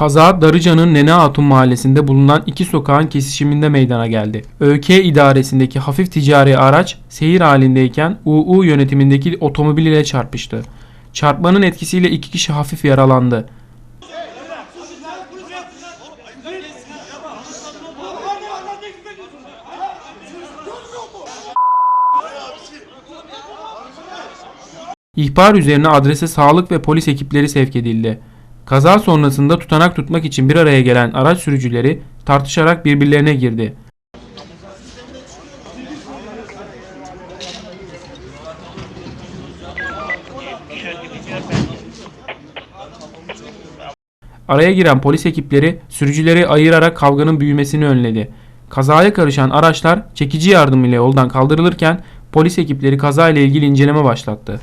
Kaza Darıca'nın Nene Hatun mahallesinde bulunan iki sokağın kesişiminde meydana geldi. ÖK idaresindeki hafif ticari araç seyir halindeyken UU yönetimindeki otomobil ile çarpıştı. Çarpmanın etkisiyle iki kişi hafif yaralandı. İhbar üzerine adrese sağlık ve polis ekipleri sevk edildi. Kaza sonrasında tutanak tutmak için bir araya gelen araç sürücüleri tartışarak birbirlerine girdi. Araya giren polis ekipleri sürücüleri ayırarak kavganın büyümesini önledi. Kazaya karışan araçlar çekici yardım ile yoldan kaldırılırken polis ekipleri kazayla ilgili inceleme başlattı.